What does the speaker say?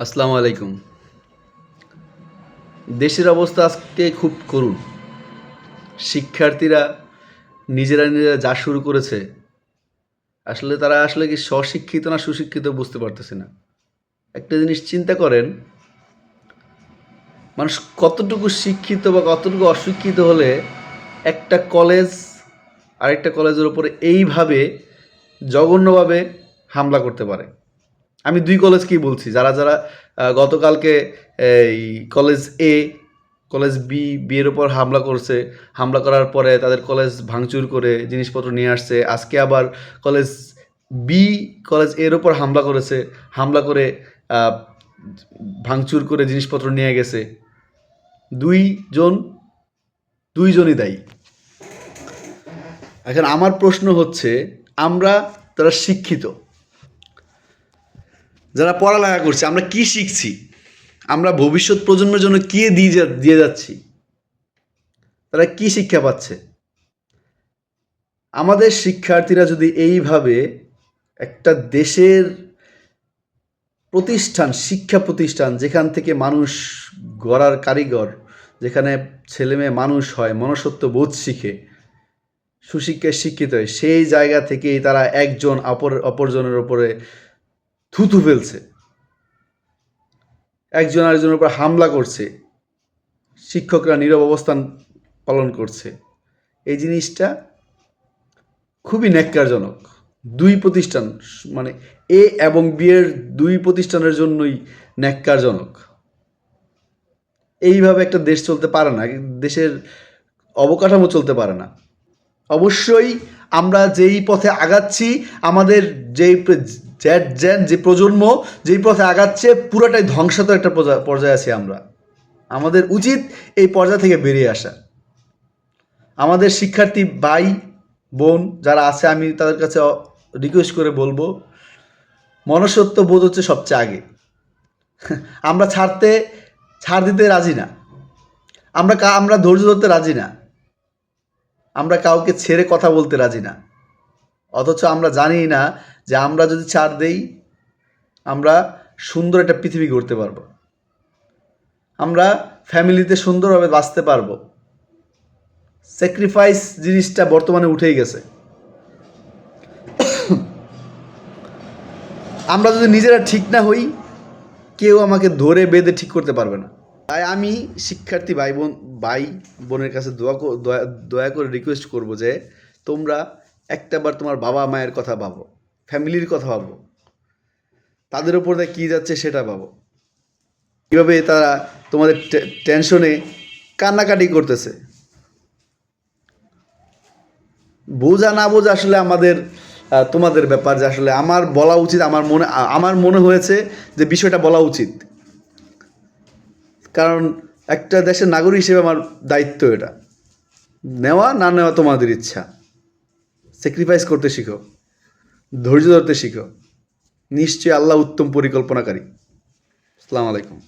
আসসালামু আলাইকুম। দেশের অবস্থা আজকে খুব করুণ। শিক্ষার্থীরা নিজেরা নিজেরা যা শুরু করেছে, আসলে তারা আসলে কি স্বশিক্ষিত না সুশিক্ষিত বুঝতে পারতেছে না। একটা জিনিস চিন্তা করেন, মানুষ কতটুকু শিক্ষিত বা কতটুকু অশিক্ষিত হলে একটা কলেজ, আরেকটা কলেজের উপরে এইভাবে জঘন্যভাবে হামলা করতে পারে। আমি দুই কলেজকেই বলছি, যারা যারা গতকালকে এই college A college B B এর উপর হামলা করছে, হামলা করার পরে তাদের কলেজ ভাঙচুর করে জিনিসপত্র নিয়ে আসছে, আজকে আবার কলেজ বি কলেজের ওপর হামলা করেছে, হামলা করে ভাঙচুর করে জিনিসপত্র নিয়ে গেছে। দুইজন দুইজনই দায়ী। এখন আমার প্রশ্ন হচ্ছে, আমরা তারা শিক্ষিত যারা পড়ালেখা করছে, আমরা কি শিখছি? আমরা ভবিষ্যৎ প্রজন্মের জন্য কি দিয়ে দিয়ে যাচ্ছি? তারা কি শিক্ষা পাচ্ছে? আমাদের শিক্ষার্থীরা যদি এইভাবে একটা দেশের প্রতিষ্ঠান, শিক্ষা প্রতিষ্ঠান, যেখান থেকে মানুষ গড়ার কারিগর, যেখানে ছেলে মেয়ে মানুষ হয় মনসত্ব বোধ শিখে, সুশিক্ষায় শিক্ষিত হয়, সেই জায়গা থেকেই তারা একজন অপর, অপরজনের উপরে থুতু ফেলছে। একজন আরেকজনের উপর হামলা করছে। শিক্ষকরা নীরব অবস্থান পালন করছে। এই জিনিসটা খুবই ন্যাক্কারজনক। দুই প্রতিষ্ঠান মানে এ এবং বি এর দুই প্রতিষ্ঠানের জন্যই ন্যাক্কারজনক। এইভাবে একটা দেশ চলতে পারে না, দেশের অবকাঠামো চলতে পারে না। অবশ্যই আমরা যেই পথে আগাচ্ছি, আমাদের যেই জ্যাট জ্যান যে প্রজন্ম যেই পথে আগাচ্ছে, পুরোটাই ধ্বংসাত্মক একটা পর্যায়ে আছি আমরা। আমাদের উচিত এই পর্যায় থেকে বেরিয়ে আসা। আমাদের শিক্ষার্থী ভাই, বোন যারা আছে, আমি তাদের কাছে রিকোয়েস্ট করে বলব মনসত্ব বোধ হচ্ছে সবচেয়ে আগে। আমরা ছাড়তে, ছাড় দিতে রাজি না। আমরা আমরা ধৈর্য ধরতে রাজি না। আমরা কাউকে ছেড়ে কথা বলতে রাজি না। অথচ আমরা জানি না যে আমরা যদি ছাড় দেই, আমরা সুন্দর একটা পৃথিবী গড়তে পারব। আমরা ফ্যামিলিতে সুন্দরভাবে বাঁচতে পারব। স্যাক্রিফাইস জিনিসটা বর্তমানে উঠেই গেছে। আমরা যদি নিজেরা ঠিক না হই, কেউ আমাকে ধরে বেঁধে ঠিক করতে পারবে না। তাই আমি শিক্ষার্থী ভাই বোন ভাই বোনের কাছে দোয়া দয়া দয়া করে রিকোয়েস্ট করব যে তোমরা একটাবার তোমার বাবা মায়ের কথা ভাবো, ফ্যামিলির কথা ভাবো। তাদের উপর দিয়ে কী যাচ্ছে সেটা ভাবো। কীভাবে তারা তোমাদের টেনশনে কান্নাকাটি করতেছে। বোঝা না বোঝা আসলে আমাদের তোমাদের ব্যাপার যে আসলে আমার বলা উচিত, আমার মনে আমার মনে হয়েছে যে বিষয়টা বলা উচিত। কারণ একটা দেশের নাগরিক হিসেবে আমার দায়িত্ব এটা। নেওয়া না নেওয়া তোমাদের ইচ্ছা। স্যাক্রিফাইস করতে শিখো ধৈর্য ধরতে শিখো। নিশ্চয়ই আল্লাহ উত্তম পরিকল্পনাকারী। আসসালামু আলাইকুম।